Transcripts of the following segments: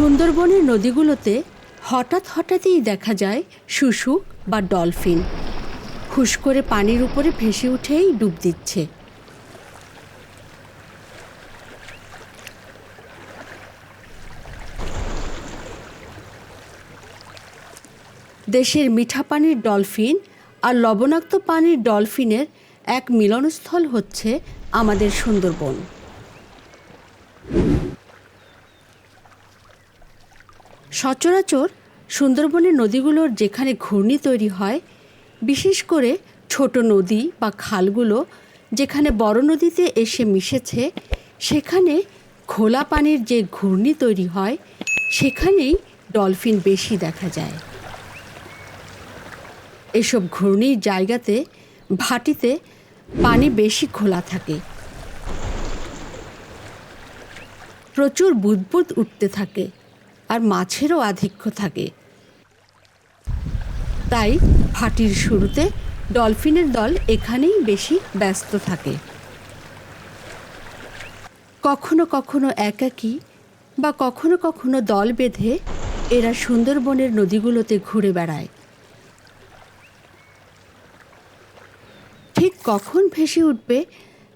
সুন্দরবনের নদীগুলোতে হঠাৎ হঠাৎই দেখা যায় শুশুক বা ডলফিন। হুশ করে পানির উপরে ভেসে উঠেই ডুব দিচ্ছে। দেশের মিঠা পানির ডলফিন আর লবণাক্ত পানির ডলফিনের এক মিলনস্থল হচ্ছে আমাদের সুন্দরবন। সচরাচর সুন্দরবনের নদীগুলোর যেখানে ঘূর্ণি তৈরি হয়, বিশেষ করে ছোট নদী বা খালগুলো যেখানে বড় নদীতে এসে মিশেছে, সেখানে খোলা পানির যে ঘূর্ণি তৈরি হয়, সেখানেই ডলফিন বেশি দেখা যায়। এসব ঘূর্ণির জায়গাতে, ভাটিতে পানি বেশি খোলা থাকে। প্রচুর বুদবুদ উঠতে থাকে। আর মাছেরও আধিক্য থাকে। তাই ভাটির শুরুতে ডলফিনের দল এখানেই বেশি ব্যস্ত থাকে। কখনো কখনো একাকী বা কখনো কখনো দল বেঁধে এরা সুন্দরবনের নদীগুলোতে ঘুরে বেড়ায়। ঠিক কখন ভেসে উঠবে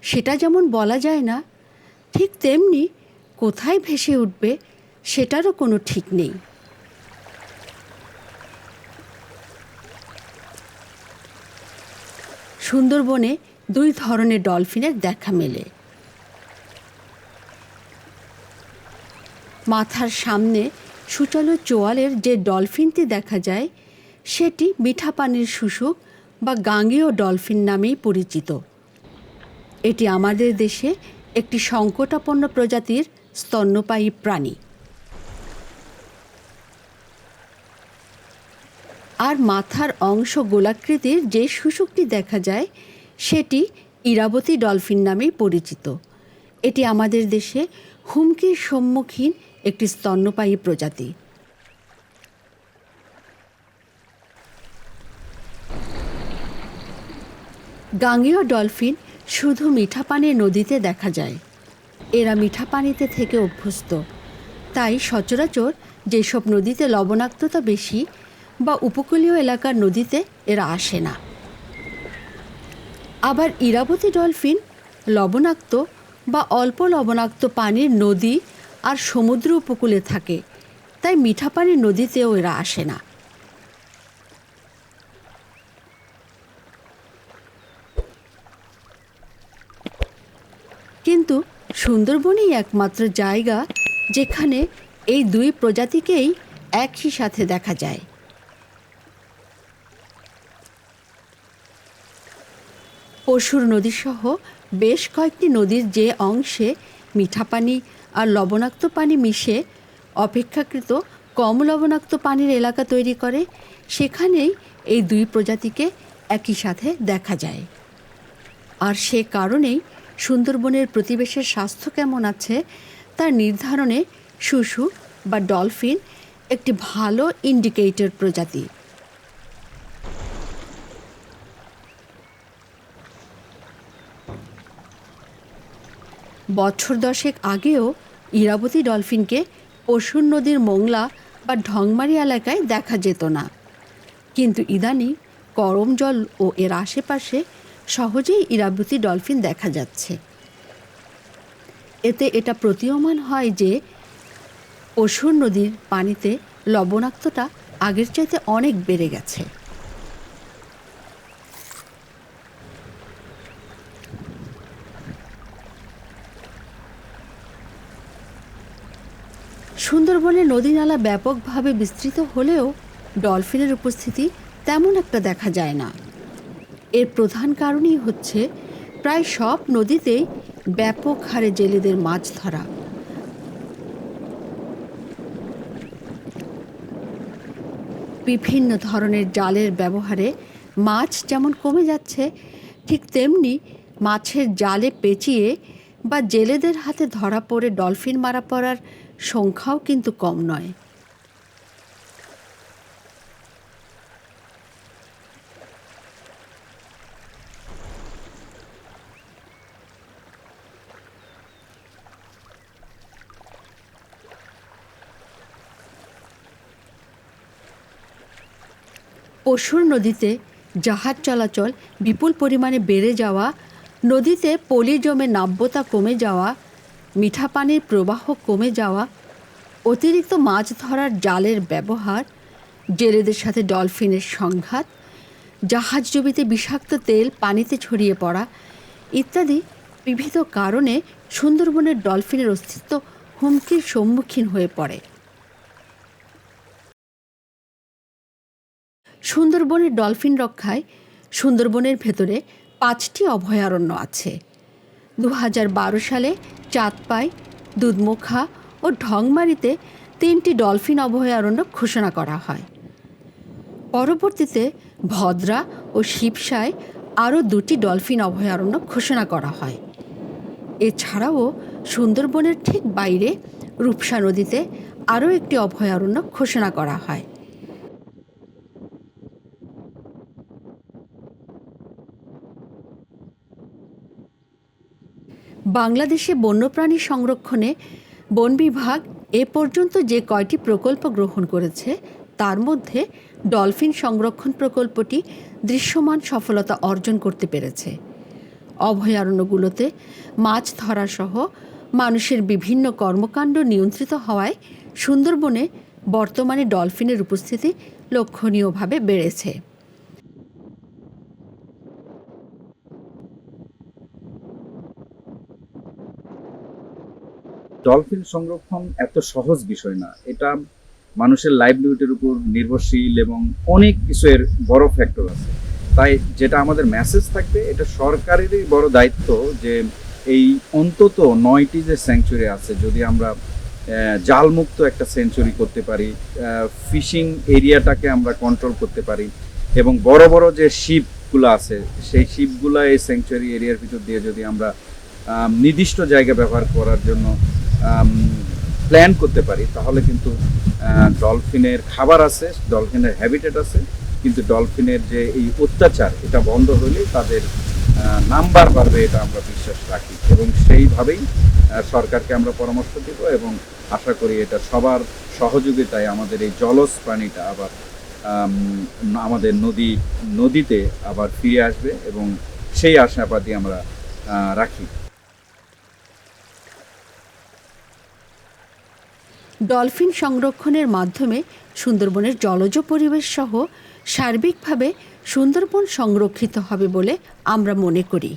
সেটা যেমন বলা যায় না, ঠিক তেমনি কোথায় ভেসে উঠবে সেটারও কোনো ঠিক নেই। সুন্দরবনে দুই ধরনের ডলফিনের দেখা মেলে। মাথার সামনে সুচালো চোয়ালের যে ডলফিনটি দেখা যায়, সেটি মিঠা পানির শুশুক বা গাঙ্গেয় ডলফিন নামেই পরিচিত। এটি আমাদের দেশে একটি সংকটাপন্ন প্রজাতির স্তন্যপায়ী প্রাণী। আর মাথার অংশ গোলাকৃতির যে শুশুকটি দেখা যায়, সেটি ইরাবতী ডলফিন নামেই পরিচিত। এটি আমাদের দেশে হুমকির সম্মুখীন একটি স্তন্যপায়ী প্রজাতি। গাঙ্গেয় ডলফিন শুধু মিঠা পানির নদীতে দেখা যায়। এরা মিঠা পানিতে থেকে অভ্যস্ত। তাই সচরাচর যেসব নদীতে লবণাক্ততা বেশি বা উপকূলীয় এলাকার নদীতে এরা আসে না। আবার ইরাবতী ডলফিন, লবণাক্ত বা অল্প লবণাক্ত পানির নদী আর সমুদ্র উপকূলে থাকে, তাই মিঠা পানির নদীতেও এরা আসে না। কিন্তু সুন্দরবনই একমাত্র জায়গা যেখানে এই দুই প্রজাতিকেই একই সাথে দেখা যায়। পশুর নদীসহ বেশ কয়েকটি নদীর যে অংশে মিঠা পানি আর লবণাক্ত পানি মিশে অপেক্ষাকৃত কম লবণাক্ত পানির এলাকা তৈরি করে, সেখানেই এই দুই প্রজাতিকে একই সাথে দেখা যায়। আর সে কারণেই সুন্দরবনের প্রতিবেশের স্বাস্থ্য কেমন আছে, তার নির্ধারণে শুশু বা ডলফিন একটি ভালো ইন্ডিকেটর প্রজাতি। বছর দশেক আগেও ইরাবতী ডলফিনকে পশুর নদীর মোংলা বা ঢংমারি এলাকায় দেখা যেত না। কিন্তু ইদানি গরম জল ও এর আশেপাশে সহজেই ইরাবতী ডলফিন দেখা যাচ্ছে। এতে এটা প্রতীয়মান হয় যে পশুর নদীর পানিতে লবণাক্তটা আগের চাইতে অনেক বেড়ে গেছে। সুন্দরবনে নদী নালা ব্যাপকভাবে বিস্তৃত হলেও ডলফিনের উপস্থিতি তেমন একটা দেখা যায় না। এর প্রধান কারণই হচ্ছে প্রায় সব নদীতেই ব্যাপক হারে জেলেদের মাছ ধরা। বিভিন্ন ধরনের জালের ব্যবহারে মাছ যেমন কমে যাচ্ছে, ঠিক তেমনি মাছের জালে পেঁচিয়ে বা জেলেদের হাতে ধরা পড়ে ডলফিন মারা পড়ার সংখ্যাও কিন্তু কম নয়। পশুর নদীতে জাহাজ চলাচল বিপুল পরিমাণে বেড়ে যাওয়া, নদীতে পলি জমে নাব্যতা কমে যাওয়া মিঠা পানির প্রবাহ কমে যাওয়া, অতিরিক্ত মাছ ধরার জালের ব্যবহার, জেলেদের সাথে ডলফিনের সংঘাত, জাহাজ জমিতে বিষাক্ত তেল পানিতে ছড়িয়ে পড়া ইত্যাদি বিবিধ কারণে সুন্দরবনের ডলফিনের অস্তিত্ব হুমকির সম্মুখীন হয়ে পড়ে। সুন্দরবনের ডলফিন রক্ষায় সুন্দরবনের ভেতরে পাঁচটি অভয়ারণ্য আছে। দু সালে চাঁদপাই দুধমুখা ও ঢংমারিতে তিনটি ডলফিন অভয়ারণ্য ঘোষণা করা হয়। পরবর্তীতে ভদ্রা ও শিবসায় আরও দুটি ডলফিন অভয়ারণ্য ঘোষণা করা হয়। এছাড়াও সুন্দরবনের ঠিক বাইরে রূপসা নদীতে আরও একটি অভয়ারণ্য ঘোষণা করা হয়। বাংলাদেশে বন্যপ্রাণী সংরক্ষণে বন বিভাগ এ পর্যন্ত যে কয়টি প্রকল্প গ্রহণ করেছে, তার মধ্যে ডলফিন সংরক্ষণ প্রকল্পটি দৃশ্যমান সফলতা অর্জন করতে পেরেছে। অভয়ারণ্যগুলোতে মাছ ধরা সহ মানুষের বিভিন্ন কর্মকাণ্ড নিয়ন্ত্রিত হওয়ায় সুন্দরবনে বর্তমানে ডলফিনের উপস্থিতি লক্ষণীয়ভাবে বেড়েছে। ডলফিন সংরক্ষণ এত সহজ বিষয় না। এটা মানুষের লাইভলিহুডের উপর নির্ভরশীল এবং অনেক কিছুর বড় ফ্যাক্টর আছে। তাই যেটা আমাদের মেসেজ থাকবে, এটা সরকারেরই বড় দায়িত্ব যে এই অন্তত নয়টি যে স্যাংচুরি আছে, যদি আমরা জালমুক্ত একটা সেঞ্চুরি করতে পারি ফিশিং এরিয়াটাকে আমরা কন্ট্রোল করতে পারি এবং বড় বড় যে শিপগুলো আছে, সেই শিপগুলো এই স্যাংচুরি এরিয়ার ভিতর দিয়ে যদি আমরা নির্দিষ্ট জায়গা ব্যবহার করার জন্য প্ল্যান করতে পারি। তাহলে কিন্তু ডলফিনের খাবার আছে ডলফিনের হ্যাবিটেট আছে, কিন্তু ডলফিনের যে এই অত্যাচার, এটা বন্ধ হলে তাদের নাম্বার বাড়বে, এটা আমরা বিশ্বাস রাখি। এবং সেইভাবেই সরকারকে আমরা পরামর্শ দিব এবং আশা করি এটা সবার সহযোগিতায় আমাদের এই জলজ প্রাণীটা আবার আমাদের নদী, নদীতে আবার ফিরে আসবে এবং সেই আশাবাদী আমরা রাখি। ডলফিন সংরক্ষণের মাধ্যমে সুন্দরবনের জলজ পরিবেশ সহ সার্বিকভাবে সুন্দরবন সংরক্ষিত হবে বলে আমরা মনে করি।